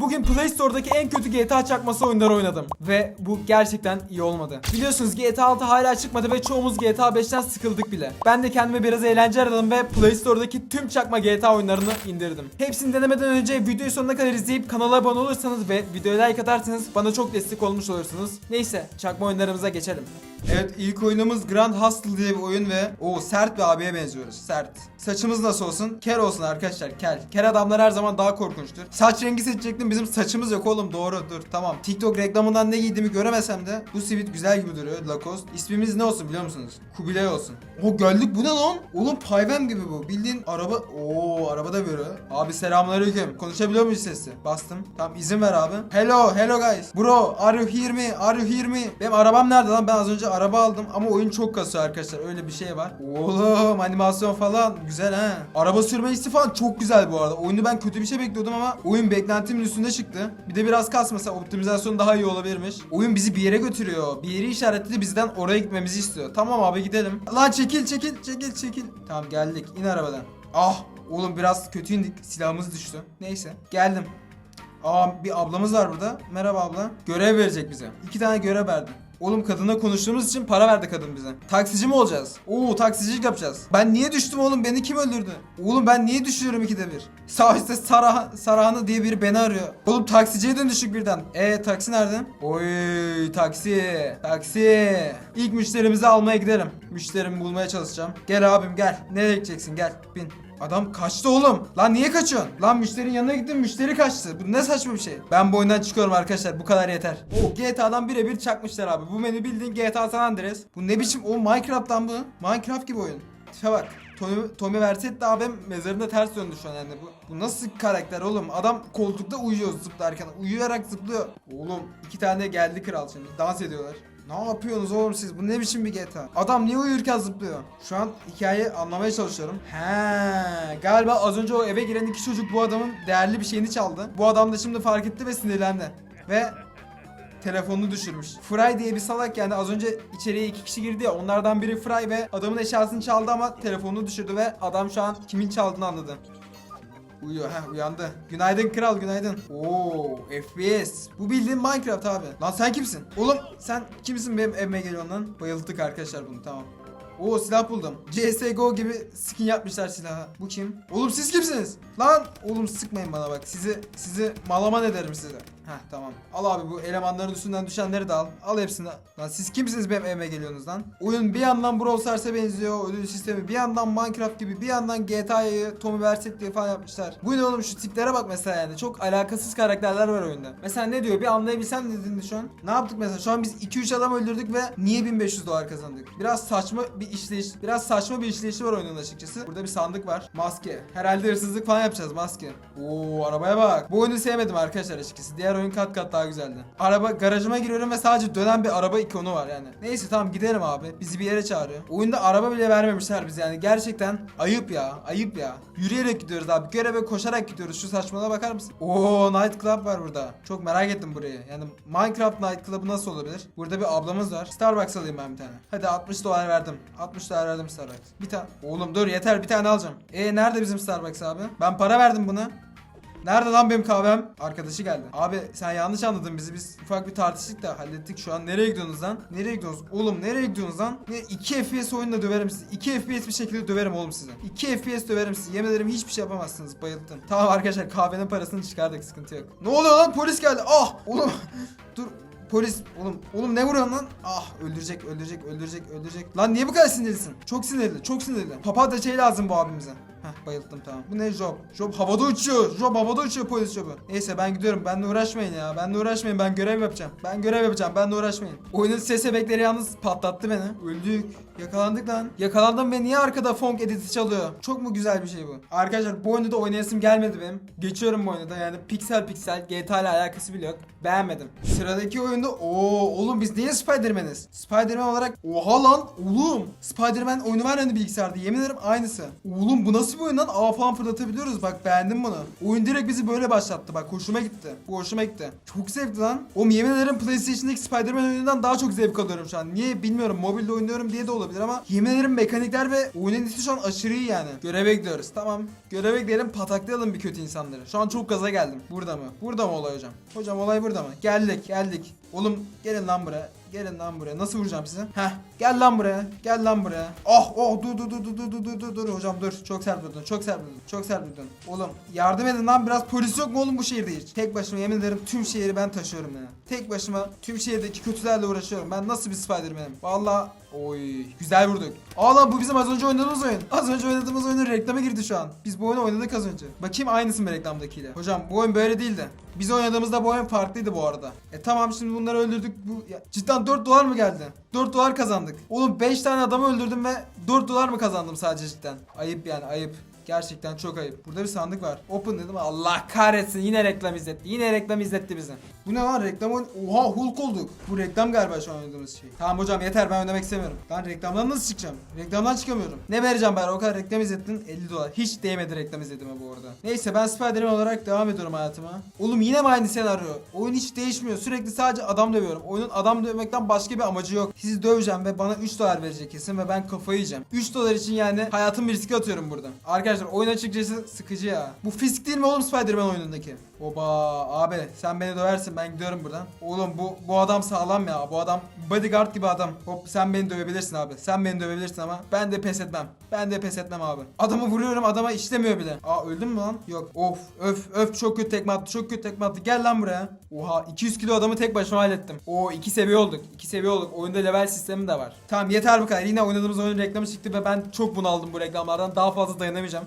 Bugün Play Store'daki en kötü GTA çakması oyunları oynadım. Ve bu gerçekten iyi olmadı. Biliyorsunuz GTA 6 hala çıkmadı ve çoğumuz GTA 5'ten sıkıldık bile. Ben de kendime biraz eğlence aradım ve Play Store'daki tüm çakma GTA oyunlarını indirdim. Hepsini denemeden önce videoyu sonuna kadar izleyip kanala abone olursanız ve videoya like atarsanız bana çok destek olmuş olursunuz. Neyse çakma oyunlarımıza geçelim. Evet ilk oyunumuz Grand Hustle diye bir oyun ve o sert bir abiye benziyoruz. Sert. Saçımız nasıl olsun? Kel olsun arkadaşlar kel. Kel adamlar her zaman daha korkunçtur. Saç rengi seçecektim bizim saçımız yok oğlum doğru dur tamam. TikTok reklamından ne giydiğimi göremesem de bu sivit güzel gibi duruyor Lacoste. İsmimiz ne olsun biliyor musunuz? Kubilay olsun. O geldik bu ne lan? Oğlum payvem gibi bu. Bildiğin araba. Oo araba da. Abi selamünaleyküm. Konuşabiliyor muyuz sesli? Bastım. Tamam izin ver abi. Hello hello guys. Bro are you hear me? Are you hear me? Benim arabam nerede lan? Ben az önce araba aldım ama oyun çok kasıyor arkadaşlar. Öyle bir şey var. Oğlum animasyon falan güzel ha. Araba sürme hissi falan çok güzel bu arada. Oyunu ben kötü bir şey bekliyordum ama oyun beklentimin üstünde çıktı. Bir de biraz kasmasa optimizasyon daha iyi olabilirmiş. Oyun bizi bir yere götürüyor. Bir yeri işaretledi bizden oraya gitmemizi istiyor. Tamam abi gidelim. Lan çekil çekil çekil çekil. Tamam geldik. İn arabadan. Ah oğlum biraz kötü indik. Silahımız düştü. Neyse geldim. Aa bir ablamız var burada. Merhaba abla. Görev verecek bize. İki tane görev verdi. Oğlum kadınla konuştuğumuz için para verdi kadın bize. Taksici mi olacağız? Oo taksicilik yapacağız. Ben niye düştüm oğlum? Beni kim öldürdü? Oğlum ben niye düşüyorum ikide bir? Üstte Sarah, Sarahana diye biri beni arıyor. Oğlum taksiciye dönüştük birden. E taksi nerede? Oy taksi. Taksi. İlk müşterimizi almaya gidelim. Müşterimi bulmaya çalışacağım. Gel abim gel. Nereye gideceksin? Gel bin. Adam kaçtı oğlum. Lan niye kaçıyorsun? Lan müşterinin yanına gittim müşteri kaçtı. Bu ne saçma bir şey. Ben bu oyundan çıkıyorum arkadaşlar. Bu kadar yeter. O GTA'dan birebir çakmışlar abi. Bu menü bildiğin GTA San Andreas. Bu ne biçim? O Minecraft'tan bu. Minecraft gibi oyun. Tipe bak. Tommy, Tommy Versetti abim mezarında ters döndü şu an yani bu. Bu nasıl karakter oğlum? Adam koltukta uyuyor zıplarken. Uyuyarak zıplıyor. Oğlum iki tane geldi kral şimdi. Dans ediyorlar. Ne yapıyorsunuz oğlum siz? Bu ne biçim bir GTA? Adam niye uyurken zıplıyor? Şu an hikayeyi anlamaya çalışıyorum. He, galiba az önce o eve giren iki çocuk bu adamın değerli bir şeyini çaldı. Bu adam da şimdi fark etti ve sinirlendi. Ve telefonunu düşürmüş. Fry diye bir salak yani az önce içeriye iki kişi girdi ya onlardan biri Fry ve adamın eşyasını çaldı ama telefonunu düşürdü ve adam şu an kimin çaldığını anladı. Uyuyor ha uyandı. Günaydın kral günaydın. Oo FPS. Bu bildiğin Minecraft abi. Lan sen kimsin? Oğlum sen kimsin benim evime geliyorsun lan? Bayıldık arkadaşlar bunu tamam. Oo silah buldum. CSGO gibi skin yapmışlar silaha. Bu kim? Oğlum siz kimsiniz? Lan oğlum sıkmayın bana bak. Sizi sizi malaman ederim size. Heh tamam. Al abi bu elemanların üstünden düşenleri de al. Al hepsini. Lan siz kimsiniz benim evime geliyorsunuz lan? Oyun bir yandan Brawl Stars'a benziyor. Ödül sistemi bir yandan Minecraft gibi bir yandan GTA'yı Tommy Versetti falan yapmışlar. Bu ne oğlum şu tiplere bak mesela yani. Çok alakasız karakterler var oyunda. Mesela ne diyor bir anlayabilsem dedin şu an? Ne yaptık mesela? Şu an biz 2-3 adam öldürdük ve niye 1500 dolar kazandık? Biraz saçma bir işleyiş, biraz saçma bir işleyişi var oyunun açıkçası. Burada bir sandık var. Maske. Herhalde hırsızlık falan yapacağız maske. Oo arabaya bak. Bu oyunu sevmedim arkadaşlar açıkçası. Diğer oyun kat kat daha güzeldi. Araba garajıma giriyorum ve sadece dönen bir araba ikonu var yani. Neyse tamam gidelim abi. Bizi bir yere çağırıyor. Oyunda araba bile vermemişler bize yani. Gerçekten ayıp ya. Ayıp ya. Yürüyerek gidiyoruz abi. Göreve koşarak gidiyoruz. Şu saçmalığa bakar mısın? Oo Night Club var burada. Çok merak ettim burayı. Yani Minecraft Night Club'ı nasıl olabilir? Burada bir ablamız var. Starbucks alayım ben bir tane. Hadi 60 dolar verdim. 60 dolar verdim Starbucks. Bir tane. Oğlum dur yeter bir tane alacağım. E nerede bizim Starbucks abi? Ben para verdim buna. Nerede lan benim kahvem? Arkadaşı geldi. Abi sen yanlış anladın bizi. Biz ufak bir tartıştık da hallettik. Şu an nereye gidiyorsunuz lan? Nereye gidiyorsunuz? Oğlum nereye gidiyorsunuz lan? Ne 2 FPS oyunla döverim sizi. 2 FPS bir şekilde döverim oğlum sizi. 2 FPS döverim sizi. Yemin ederim hiçbir şey yapamazsınız. Bayılttım. Tamam arkadaşlar kahvenin parasını çıkardık. Sıkıntı yok. Ne oluyor lan? Polis geldi. Ah! Oğlum. Dur. Polis oğlum oğlum ne vuruyorsun lan? Ah öldürecek öldürecek öldürecek öldürecek. Lan niye bu kadar sinirlisin? Çok sinirli çok sinirli. Papatya şey lazım bu abimize. Heh bayıldım tamam. Bu ne job? Job havada uçuyor. Job havada uçuyor polis jobu. Neyse ben gidiyorum. Benle uğraşmayın ya. Benle uğraşmayın. Ben görev yapacağım. Ben görev yapacağım. Benle uğraşmayın. Oyunun ses efektleri yalnız patlattı beni. Öldük. Yakalandık lan. Yakalandım ve niye arkada funk editi çalıyor? Çok mu güzel bir şey bu? Arkadaşlar bu oyunda da oynayasım gelmedi benim. Geçiyorum bu oyunu da yani piksel piksel GTA ile alakası bile yok. Beğenmedim. Sıradaki oyunda ooo oğlum biz niye Spider-Man'iz? Spider-Man olarak oha lan oğlum. Spider-Man oyunu var hani bilgisayarda yemin ederim aynısı. Oğlum bu nasıl nasıl bir oyun lan? A falan fırlatabiliyoruz. Bak beğendim bunu. Oyun direkt bizi böyle başlattı. Bak hoşuma gitti. Bu hoşuma gitti. Çok zevkli lan. Oğlum yemin ederim PlayStation'daki Spider-Man oyunundan daha çok zevk alıyorum şu an. Niye bilmiyorum. Mobilde oynuyorum diye de olabilir ama yemin ederim mekanikler ve oyunun hissi şu an aşırı iyi yani. Göreve gidiyoruz. Tamam. Göreve gidelim pataklayalım bir kötü insanları. Şu an çok gaza geldim. Burada mı? Burada mı olay hocam? Hocam olay burada mı? Geldik geldik. Oğlum gelin lan buraya. Gelin lan buraya. Nasıl vuracağım size? Heh. Gel lan buraya. Gel lan buraya. Oh oh dur dur dur dur dur dur dur dur hocam dur. Çok sert vurdun. Çok sert vurdun. Çok sert vurdun. Oğlum yardım edin lan biraz polis yok mu oğlum bu şehirde hiç? Tek başıma yemin ederim tüm şehri ben taşıyorum ya. Tek başıma tüm şehirdeki kötülerle uğraşıyorum. Ben nasıl bir Spider-Man'im? Valla Oy güzel vurduk. Aa lan bu bizim az önce oynadığımız oyun. Az önce oynadığımız oyunun reklamı girdi şu an. Biz bu oyunu oynadık az önce. Bakayım aynısı mı reklamdakiyle? Hocam bu oyun böyle değildi. Biz oynadığımızda bu oyun farklıydı bu arada. E tamam şimdi bunları öldürdük. Bu ya, cidden 4 dolar mı geldi? 4 dolar kazandık. Oğlum 5 tane adamı öldürdüm ve 4 dolar mı kazandım sadece cidden? Ayıp yani ayıp. Gerçekten çok ayıp. Burada bir sandık var. Open dedim. Allah kahretsin. Yine reklam izletti. Yine reklam izletti bizi. Bu ne lan reklam oyun? Oha Hulk olduk. Bu reklam galiba şu an oynadığımız şey. Tamam hocam yeter ben oynamak istemiyorum. Ben reklamdan nasıl çıkacağım? Reklamdan çıkamıyorum. Ne vereceğim bari o kadar reklam izlettin 50 dolar. Hiç değmedi reklam izlediğime bu arada. Neyse ben Spider-Man olarak devam ediyorum hayatıma. Oğlum yine mi aynı senaryo? Oyun hiç değişmiyor. Sürekli sadece adam dövüyorum. Oyunun adam dövmekten başka bir amacı yok. Sizi döveceğim ve bana 3 dolar verecek kesin ve ben kafayı yiyeceğim. 3 dolar için yani hayatımı riske atıyorum burada. Arkadaşlar oyun açıkçası sıkıcı ya. Bu fisk değil mi oğlum Spider-Man oyunundaki? Oba abi sen beni döversin ben gidiyorum buradan. Oğlum bu bu adam sağlam ya. Bu adam bodyguard gibi adam. Hop sen beni dövebilirsin abi. Sen beni dövebilirsin ama ben de pes etmem. Ben de pes etmem abi. Adamı vuruyorum adama işlemiyor bile. Aa öldün mü lan? Yok. Of öf öf çok kötü tekme attı. Çok kötü tekme attı. Gel lan buraya. Oha 200 kilo adamı tek başıma hallettim. Oo 2 seviye olduk. 2 seviye olduk. Oyunda level sistemi de var. Tamam yeter bu kadar. Yine oynadığımız oyunun reklamı çıktı ve ben çok bunaldım bu reklamlardan. Daha fazla dayanamayacağım.